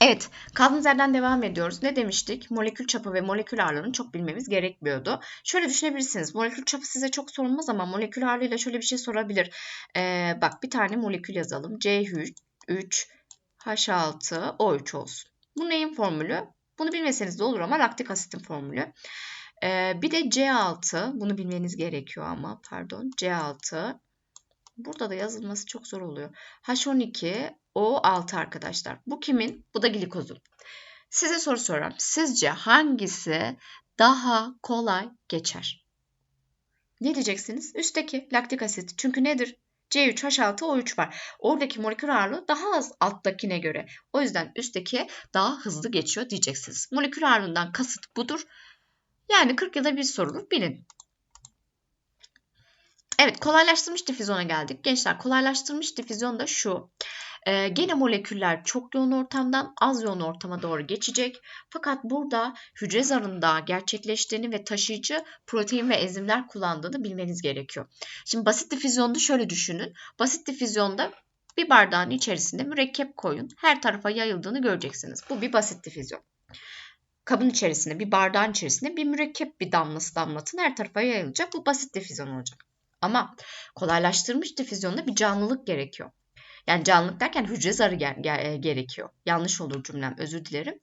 Evet, kaldığımız yerden devam ediyoruz. Ne demiştik? Molekül çapı ve molekül ağırlığını çok bilmemiz gerekmiyordu. Şöyle düşünebilirsiniz. Molekül çapı size çok sorulmaz ama molekül ağırlığıyla şöyle bir şey sorabilir. Ee, bak bir tane molekül yazalım. C3, H6, O3 olsun. Bu neyin formülü? Bunu bilmeseniz de olur ama laktik asitin formülü. Ee, bir de C6. Bunu bilmeniz gerekiyor ama. Pardon. C6. Burada da yazılması çok zor oluyor. H12, O6 arkadaşlar. Bu kimin? Bu da glikozun. Size soru soruyorum. Sizce hangisi daha kolay geçer? Ne diyeceksiniz? Üstteki laktik asit. Çünkü nedir? C3H6O3 var. Oradaki molekül ağırlığı daha az alttakine göre. O yüzden üstteki daha hızlı geçiyor diyeceksiniz. Molekül ağırlığından kasıt budur. Yani 40 yılda bir sorulur bilin. Evet kolaylaştırmış difüzyona geldik. Gençler kolaylaştırmış difüzyon da şu. Ee, gene moleküller çok yoğun ortamdan az yoğun ortama doğru geçecek. Fakat burada hücre zarında gerçekleştiğini ve taşıyıcı protein ve enzimler kullandığını bilmeniz gerekiyor. Şimdi basit difüzyonda şöyle düşünün. Basit difüzyonda bir bardağın içerisinde mürekkep koyun. Her tarafa yayıldığını göreceksiniz. Bu bir basit difüzyon. Kabın içerisinde, bir bardağın içerisinde bir mürekkep bir damlası damlatın. Her tarafa yayılacak. Bu basit difüzyon olacak. Ama kolaylaştırmış difüzyonda bir canlılık gerekiyor. Yani canlılık derken hücre zarı ger- ger- gerekiyor. Yanlış olur cümlem özür dilerim.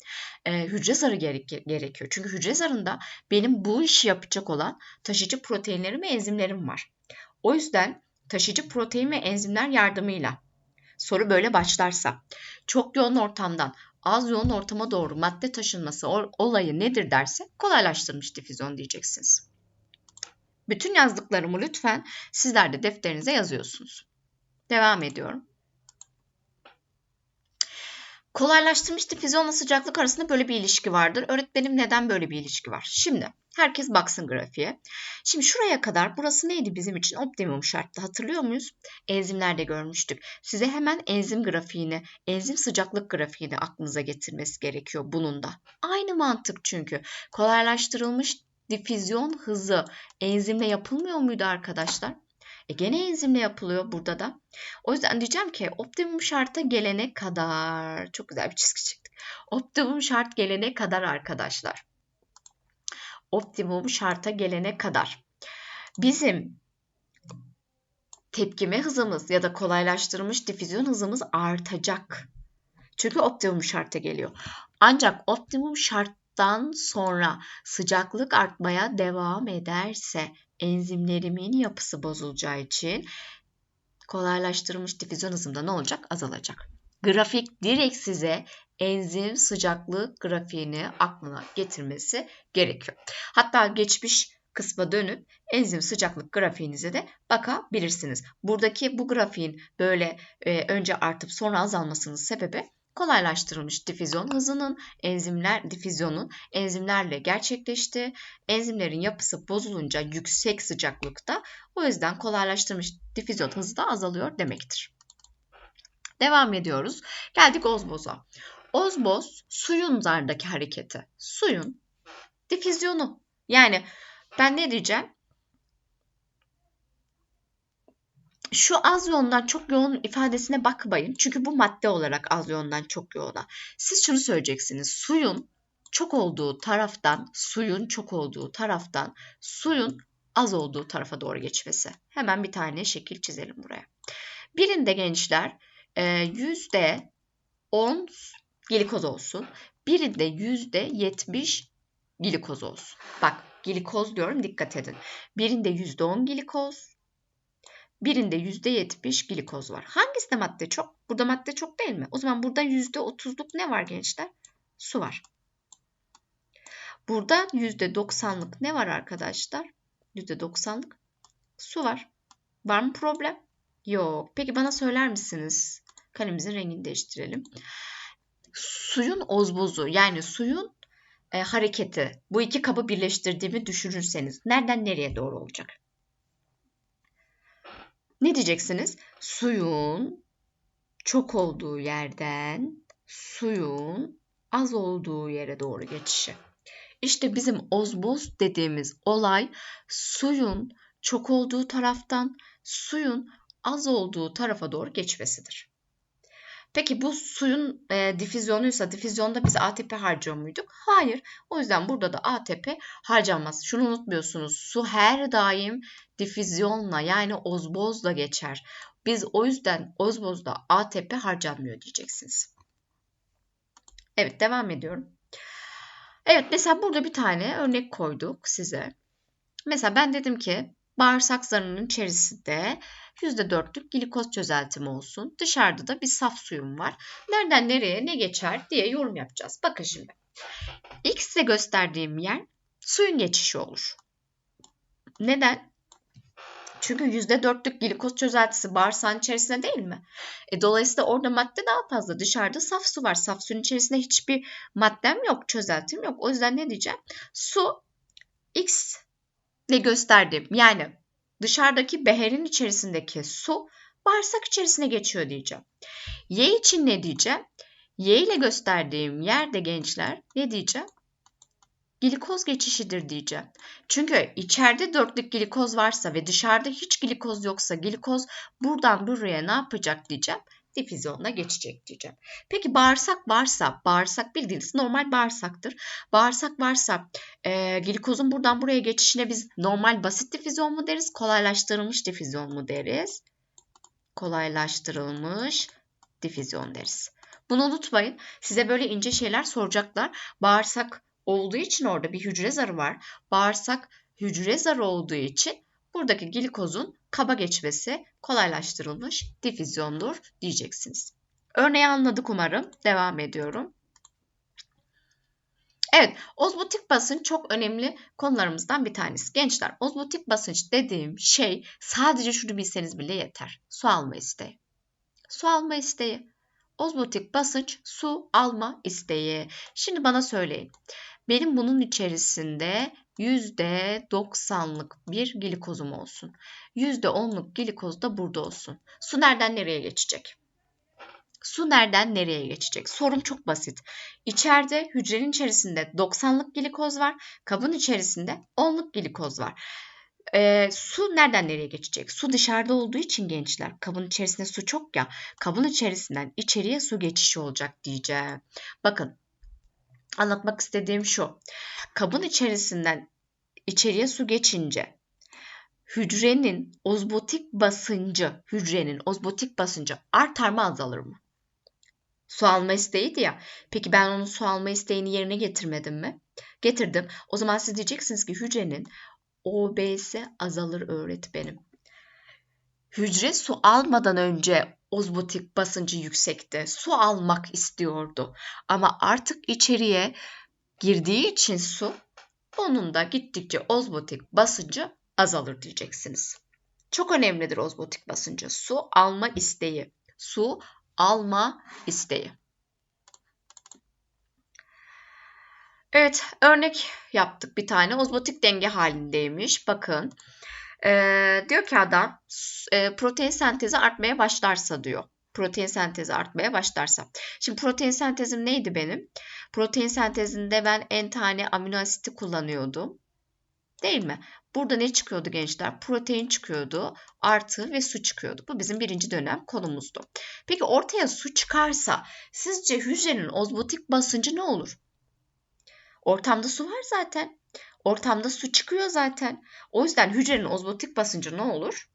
Ee, hücre zarı gerek- gerekiyor. Çünkü hücre zarında benim bu işi yapacak olan taşıyıcı proteinlerim ve enzimlerim var. O yüzden taşıyıcı protein ve enzimler yardımıyla soru böyle başlarsa çok yoğun ortamdan az yoğun ortama doğru madde taşınması olayı nedir derse kolaylaştırmış difüzyon diyeceksiniz. Bütün yazdıklarımı lütfen sizler de defterinize yazıyorsunuz. Devam ediyorum. Kolaylaştırmış difüzyonla sıcaklık arasında böyle bir ilişki vardır. Öğretmenim neden böyle bir ilişki var? Şimdi herkes baksın grafiğe. Şimdi şuraya kadar burası neydi bizim için? Optimum şarttı. Hatırlıyor muyuz? Enzimlerde görmüştük. Size hemen enzim grafiğini, enzim sıcaklık grafiğini aklınıza getirmesi gerekiyor bunun da. Aynı mantık çünkü. Kolaylaştırılmış difüzyon hızı enzimle yapılmıyor muydu arkadaşlar? E gene enzimle yapılıyor burada da. O yüzden diyeceğim ki optimum şarta gelene kadar çok güzel bir çizgi çıktı. Optimum şart gelene kadar arkadaşlar. Optimum şarta gelene kadar bizim tepkime hızımız ya da kolaylaştırılmış difüzyon hızımız artacak. Çünkü optimum şarta geliyor. Ancak optimum şart dan sonra sıcaklık artmaya devam ederse enzimlerimin yapısı bozulacağı için kolaylaştırılmış difüzyon hızımda ne olacak? Azalacak. Grafik direkt size enzim sıcaklık grafiğini aklına getirmesi gerekiyor. Hatta geçmiş kısma dönüp enzim sıcaklık grafiğinize de bakabilirsiniz. Buradaki bu grafiğin böyle e, önce artıp sonra azalmasının sebebi kolaylaştırılmış difüzyon hızının enzimler difüzyonun enzimlerle gerçekleşti. Enzimlerin yapısı bozulunca yüksek sıcaklıkta o yüzden kolaylaştırılmış difüzyon hızı da azalıyor demektir. Devam ediyoruz. Geldik ozboza. Ozboz suyun zardaki hareketi. Suyun difüzyonu. Yani ben ne diyeceğim? Şu az yoğundan çok yoğun ifadesine bakmayın. Çünkü bu madde olarak az yoğundan çok yoğuna. Siz şunu söyleyeceksiniz. Suyun çok olduğu taraftan, suyun çok olduğu taraftan, suyun az olduğu tarafa doğru geçmesi. Hemen bir tane şekil çizelim buraya. Birinde gençler yüzde 10 glikoz olsun. Birinde yüzde 70 glikoz olsun. Bak glikoz diyorum dikkat edin. Birinde %10 glikoz, Birinde %70 glikoz var. Hangisinde madde çok? Burada madde çok değil mi? O zaman burada %30'luk ne var gençler? Su var. Burada %90'lık ne var arkadaşlar? %90'lık su var. Var mı problem? Yok. Peki bana söyler misiniz? Kalemimizin rengini değiştirelim. Suyun ozbozu yani suyun e, hareketi bu iki kabı birleştirdiğimi düşünürseniz nereden nereye doğru olacak? Ne diyeceksiniz? Suyun çok olduğu yerden suyun az olduğu yere doğru geçişi. İşte bizim ozboz dediğimiz olay suyun çok olduğu taraftan suyun az olduğu tarafa doğru geçmesidir. Peki bu suyun e, difüzyonuysa difüzyonda biz ATP harcıyor muyduk? Hayır. O yüzden burada da ATP harcanmaz. Şunu unutmuyorsunuz. Su her daim difüzyonla yani ozbozla geçer. Biz o yüzden ozbozda ATP harcanmıyor diyeceksiniz. Evet devam ediyorum. Evet mesela burada bir tane örnek koyduk size. Mesela ben dedim ki bağırsak zarının içerisinde %4'lük glikoz çözeltimi olsun. Dışarıda da bir saf suyum var. Nereden nereye ne geçer diye yorum yapacağız. Bakın şimdi. X ile gösterdiğim yer suyun geçişi olur. Neden? Çünkü %4'lük glikoz çözeltisi bağırsağın içerisinde değil mi? E, dolayısıyla orada madde daha fazla. Dışarıda saf su var. Saf suyun içerisinde hiçbir maddem yok, çözeltim yok. O yüzden ne diyeceğim? Su X ile gösterdiğim yani dışarıdaki beherin içerisindeki su bağırsak içerisine geçiyor diyeceğim. Y için ne diyeceğim? Y ile gösterdiğim yerde gençler ne diyeceğim? Glikoz geçişidir diyeceğim. Çünkü içeride dörtlük glikoz varsa ve dışarıda hiç glikoz yoksa glikoz buradan buraya ne yapacak diyeceğim. Difüzyonla geçecek diyeceğim. Peki bağırsak varsa, bağırsak bildiğiniz normal bağırsaktır. Bağırsak varsa e, glikozun buradan buraya geçişine biz normal basit difüzyon mu deriz, kolaylaştırılmış difüzyon mu deriz? Kolaylaştırılmış difüzyon deriz. Bunu unutmayın. Size böyle ince şeyler soracaklar. Bağırsak olduğu için orada bir hücre zarı var. Bağırsak hücre zarı olduğu için buradaki glikozun kaba geçmesi kolaylaştırılmış difüzyondur diyeceksiniz. Örneği anladık umarım. Devam ediyorum. Evet, ozmotik basınç çok önemli konularımızdan bir tanesi. Gençler, ozmotik basınç dediğim şey sadece şunu bilseniz bile yeter. Su alma isteği. Su alma isteği. Ozmotik basınç su alma isteği. Şimdi bana söyleyin. Benim bunun içerisinde %90'lık bir glikozum olsun. %10'luk glikoz da burada olsun. Su nereden nereye geçecek? Su nereden nereye geçecek? Sorum çok basit. İçeride hücrenin içerisinde 90'lık glikoz var. Kabın içerisinde 10'luk glikoz var. E, su nereden nereye geçecek? Su dışarıda olduğu için gençler. Kabın içerisinde su çok ya. Kabın içerisinden içeriye su geçişi olacak diyeceğim. Bakın anlatmak istediğim şu. Kabın içerisinden içeriye su geçince hücrenin ozmotik basıncı, hücrenin ozmotik basıncı artar mı azalır mı? Su alma isteğiydi ya. Peki ben onun su alma isteğini yerine getirmedim mi? Getirdim. O zaman siz diyeceksiniz ki hücrenin OBS azalır öğretmenim. Hücre su almadan önce ozmotik basıncı yüksekti. Su almak istiyordu. Ama artık içeriye girdiği için su onun da gittikçe ozmotik basıncı azalır diyeceksiniz. Çok önemlidir ozmotik basıncı. Su alma isteği. Su alma isteği. Evet örnek yaptık bir tane. Ozmotik denge halindeymiş. Bakın. Ee, diyor ki adam e, protein sentezi artmaya başlarsa diyor. Protein sentezi artmaya başlarsa. Şimdi protein sentezim neydi benim? Protein sentezinde ben en tane amino asiti kullanıyordum. Değil mi? Burada ne çıkıyordu gençler? Protein çıkıyordu, artı ve su çıkıyordu. Bu bizim birinci dönem konumuzdu. Peki ortaya su çıkarsa sizce hücrenin ozmotik basıncı ne olur? Ortamda su var zaten. Ortamda su çıkıyor zaten. O yüzden hücrenin ozmotik basıncı ne olur?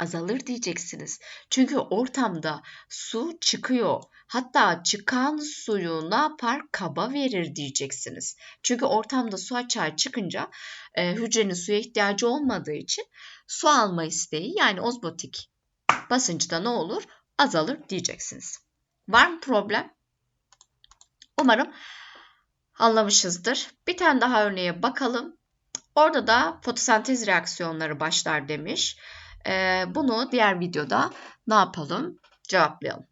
Azalır diyeceksiniz. Çünkü ortamda su çıkıyor. Hatta çıkan suyu ne yapar? Kaba verir diyeceksiniz. Çünkü ortamda su açığa çıkınca e, hücrenin suya ihtiyacı olmadığı için su alma isteği yani ozmotik basıncı da ne olur? Azalır diyeceksiniz. Var mı problem? Umarım anlamışızdır. Bir tane daha örneğe bakalım. Orada da fotosentez reaksiyonları başlar demiş. Ee, bunu diğer videoda ne yapalım? Cevaplayalım.